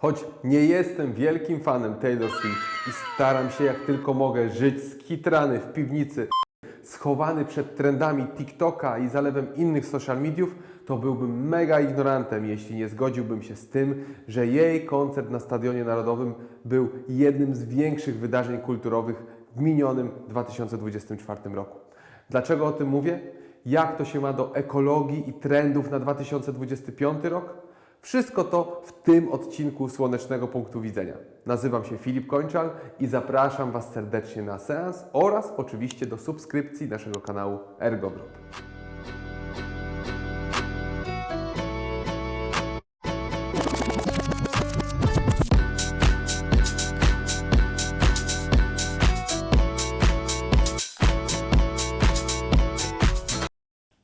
Choć nie jestem wielkim fanem Taylor Swift i staram się jak tylko mogę żyć skitrany w piwnicy, schowany przed trendami TikToka i zalewem innych social mediów, to byłbym mega ignorantem, jeśli nie zgodziłbym się z tym, że jej koncert na Stadionie Narodowym był jednym z większych wydarzeń kulturowych w minionym 2024 roku. Dlaczego o tym mówię? Jak to się ma do ekologii i trendów na 2025 rok? Wszystko to w tym odcinku Słonecznego Punktu Widzenia. Nazywam się Filip Kończal i zapraszam Was serdecznie na seans oraz oczywiście do subskrypcji naszego kanału ErgoDrop.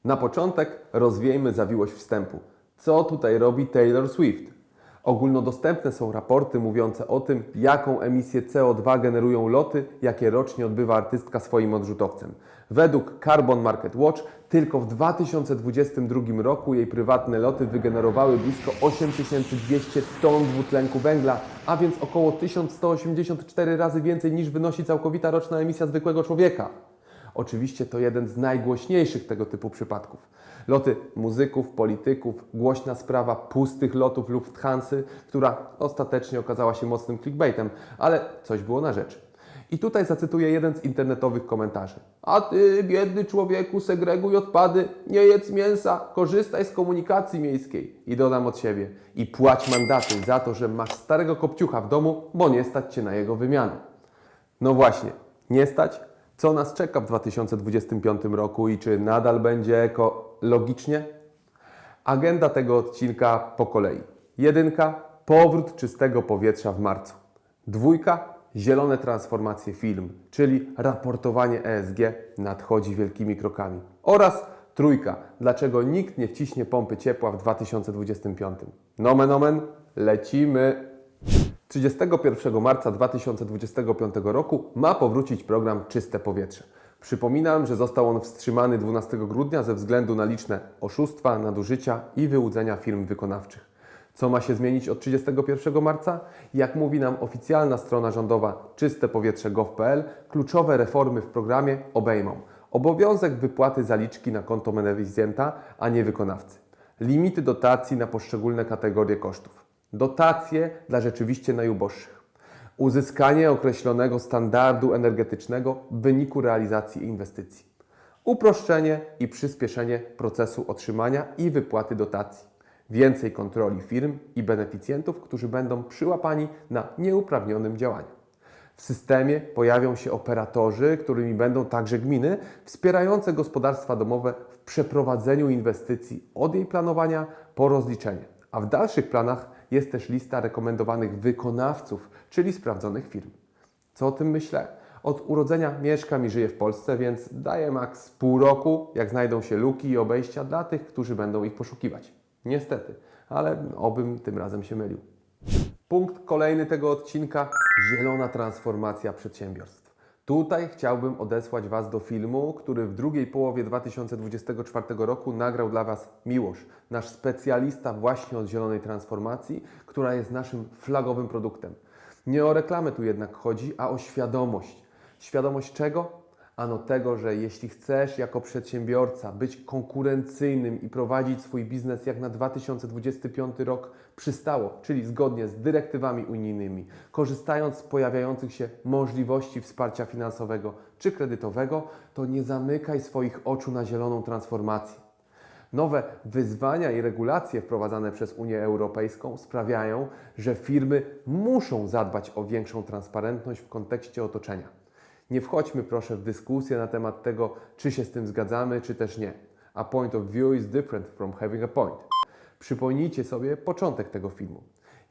Na początek rozwiejmy zawiłość wstępu. Co tutaj robi Taylor Swift? Ogólnodostępne są raporty mówiące o tym, jaką emisję CO2 generują loty, jakie rocznie odbywa artystka swoim odrzutowcem. Według Carbon Market Watch tylko w 2022 roku jej prywatne loty wygenerowały blisko 8200 ton dwutlenku węgla, a więc około 1184 razy więcej niż wynosi całkowita roczna emisja zwykłego człowieka. Oczywiście to jeden z najgłośniejszych tego typu przypadków. Loty muzyków, polityków, głośna sprawa pustych lotów Lufthansy, która ostatecznie okazała się mocnym clickbaitem, ale coś było na rzecz. I tutaj zacytuję jeden z internetowych komentarzy. A ty, biedny człowieku, segreguj odpady, nie jedz mięsa, korzystaj z komunikacji miejskiej. I dodam od siebie. I płać mandaty za to, że masz starego kopciucha w domu, bo nie stać cię na jego wymianę. No właśnie, nie stać? Co nas czeka w 2025 roku i czy nadal będzie ekologicznie? Agenda tego odcinka po kolei. Jedynka, powrót czystego powietrza w marcu. Dwójka, zielone transformacje film, czyli raportowanie ESG nadchodzi wielkimi krokami. Oraz trójka, dlaczego nikt nie wciśnie pompy ciepła w 2025. Nomen omen, lecimy! 31 marca 2025 roku ma powrócić program Czyste Powietrze. Przypominam, że został on wstrzymany 12 grudnia ze względu na liczne oszustwa, nadużycia i wyłudzenia firm wykonawczych. Co ma się zmienić od 31 marca? Jak mówi nam oficjalna strona rządowa czystepowietrze.gov.pl, kluczowe reformy w programie obejmą obowiązek wypłaty zaliczki na konto beneficjenta, a nie wykonawcy, limity dotacji na poszczególne kategorie kosztów, dotacje dla rzeczywiście najuboższych, uzyskanie określonego standardu energetycznego w wyniku realizacji inwestycji, uproszczenie i przyspieszenie procesu otrzymania i wypłaty dotacji, więcej kontroli firm i beneficjentów, którzy będą przyłapani na nieuprawnionym działaniu. W systemie pojawią się operatorzy, którymi będą także gminy, wspierające gospodarstwa domowe w przeprowadzeniu inwestycji od jej planowania po rozliczenie. A w dalszych planach jest też lista rekomendowanych wykonawców, czyli sprawdzonych firm. Co o tym myślę? Od urodzenia mieszkam i żyję w Polsce, więc daję maks pół roku, jak znajdą się luki i obejścia dla tych, którzy będą ich poszukiwać. Niestety, ale obym tym razem się mylił. Punkt kolejny tego odcinka: zielona transformacja przedsiębiorstw. Tutaj chciałbym odesłać Was do filmu, który w drugiej połowie 2024 roku nagrał dla Was Miłosz, nasz specjalista właśnie od zielonej transformacji, która jest naszym flagowym produktem. Nie o reklamę tu jednak chodzi, a o świadomość. Świadomość czego? Ano tego, że jeśli chcesz jako przedsiębiorca być konkurencyjnym i prowadzić swój biznes jak na 2025 rok przystało, czyli zgodnie z dyrektywami unijnymi, korzystając z pojawiających się możliwości wsparcia finansowego czy kredytowego, to nie zamykaj swoich oczu na zieloną transformację. Nowe wyzwania i regulacje wprowadzane przez Unię Europejską sprawiają, że firmy muszą zadbać o większą transparentność w kontekście otoczenia. Nie wchodźmy proszę w dyskusję na temat tego, czy się z tym zgadzamy, czy też nie. A point of view is different from having a point. Przypomnijcie sobie początek tego filmu.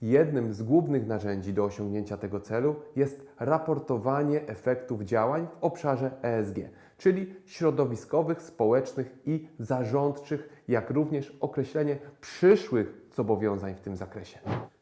Jednym z głównych narzędzi do osiągnięcia tego celu jest raportowanie efektów działań w obszarze ESG, czyli środowiskowych, społecznych i zarządczych, jak również określenie przyszłych zobowiązań w tym zakresie.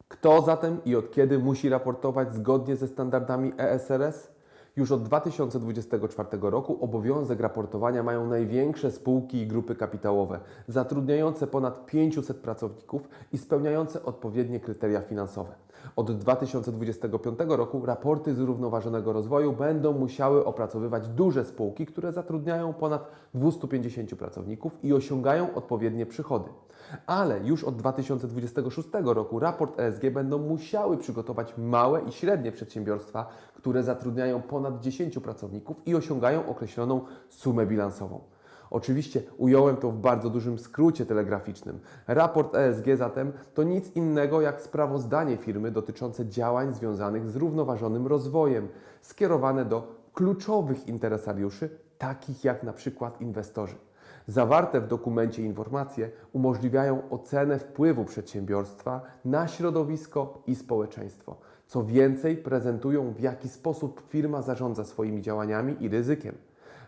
Kto zatem i od kiedy musi raportować zgodnie ze standardami ESRS? Już od 2024 roku obowiązek raportowania mają największe spółki i grupy kapitałowe, zatrudniające ponad 500 pracowników i spełniające odpowiednie kryteria finansowe. Od 2025 roku raporty zrównoważonego rozwoju będą musiały opracowywać duże spółki, które zatrudniają ponad 250 pracowników i osiągają odpowiednie przychody. Ale już od 2026 roku raport ESG będą musiały przygotować małe i średnie przedsiębiorstwa, które zatrudniają ponad 10 pracowników i osiągają określoną sumę bilansową. Oczywiście ująłem to w bardzo dużym skrócie telegraficznym. Raport ESG zatem to nic innego jak sprawozdanie firmy dotyczące działań związanych z zrównoważonym rozwojem, skierowane do kluczowych interesariuszy, takich jak na przykład inwestorzy. Zawarte w dokumencie informacje umożliwiają ocenę wpływu przedsiębiorstwa na środowisko i społeczeństwo. Co więcej, prezentują w jaki sposób firma zarządza swoimi działaniami i ryzykiem.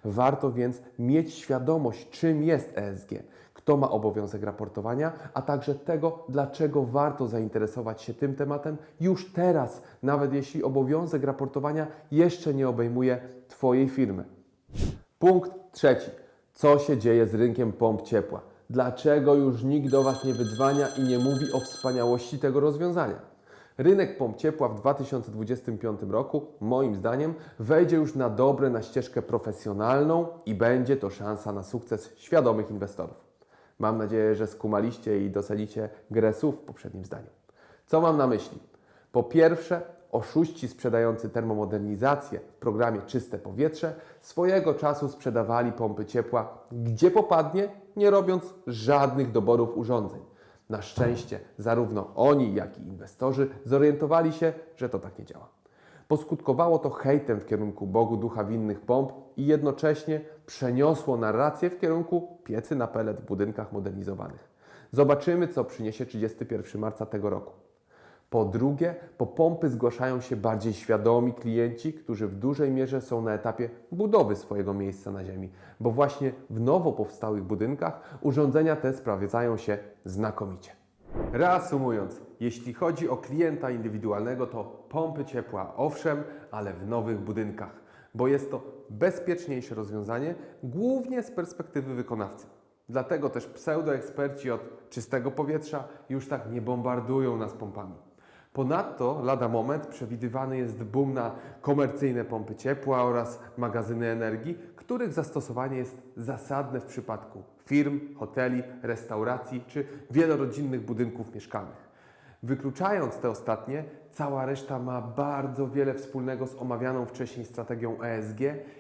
Warto więc mieć świadomość, czym jest ESG, kto ma obowiązek raportowania, a także tego, dlaczego warto zainteresować się tym tematem już teraz, nawet jeśli obowiązek raportowania jeszcze nie obejmuje Twojej firmy. Punkt trzeci. Co się dzieje z rynkiem pomp ciepła? Dlaczego już nikt do Was nie wydzwania i nie mówi o wspaniałości tego rozwiązania? Rynek pomp ciepła w 2025 roku, moim zdaniem, wejdzie już na dobre na ścieżkę profesjonalną i będzie to szansa na sukces świadomych inwestorów. Mam nadzieję, że skumaliście i docenicie grę słów w poprzednim zdaniu. Co mam na myśli? Po pierwsze, oszuści sprzedający termomodernizację w programie Czyste Powietrze swojego czasu sprzedawali pompy ciepła gdzie popadnie, nie robiąc żadnych doborów urządzeń. Na szczęście zarówno oni, jak i inwestorzy zorientowali się, że to tak nie działa. Poskutkowało to hejtem w kierunku Bogu ducha winnych pomp i jednocześnie przeniosło narrację w kierunku piecy na pelet w budynkach modernizowanych. Zobaczymy, co przyniesie 31 marca tego roku. Po drugie, po pompy zgłaszają się bardziej świadomi klienci, którzy w dużej mierze są na etapie budowy swojego miejsca na ziemi, bo właśnie w nowo powstałych budynkach urządzenia te sprawdzają się znakomicie. Reasumując, jeśli chodzi o klienta indywidualnego, to pompy ciepła owszem, ale w nowych budynkach, bo jest to bezpieczniejsze rozwiązanie, głównie z perspektywy wykonawcy. Dlatego też pseudoeksperci od czystego powietrza już tak nie bombardują nas pompami. Ponadto lada moment przewidywany jest boom na komercyjne pompy ciepła oraz magazyny energii, których zastosowanie jest zasadne w przypadku firm, hoteli, restauracji czy wielorodzinnych budynków mieszkalnych. Wykluczając te ostatnie, cała reszta ma bardzo wiele wspólnego z omawianą wcześniej strategią ESG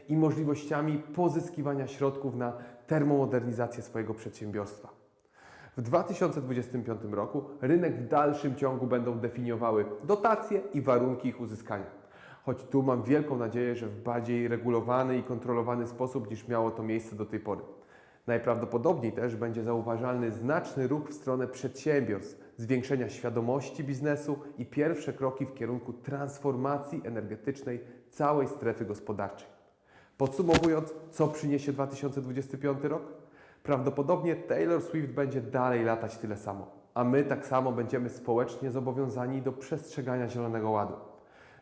i możliwościami pozyskiwania środków na termomodernizację swojego przedsiębiorstwa. W 2025 roku rynek w dalszym ciągu będą definiowały dotacje i warunki ich uzyskania. Choć tu mam wielką nadzieję, że w bardziej regulowany i kontrolowany sposób niż miało to miejsce do tej pory. Najprawdopodobniej też będzie zauważalny znaczny ruch w stronę przedsiębiorstw, zwiększenia świadomości biznesu i pierwsze kroki w kierunku transformacji energetycznej całej strefy gospodarczej. Podsumowując, co przyniesie 2025 rok? Prawdopodobnie Taylor Swift będzie dalej latać tyle samo, a my tak samo będziemy społecznie zobowiązani do przestrzegania Zielonego Ładu.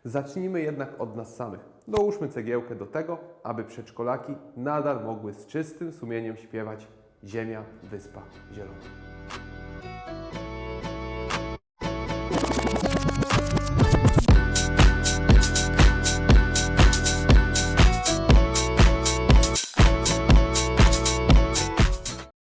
Zacznijmy jednak od nas samych. Dołóżmy cegiełkę do tego, aby przedszkolaki nadal mogły z czystym sumieniem śpiewać Ziemia, Wyspa, Zielona.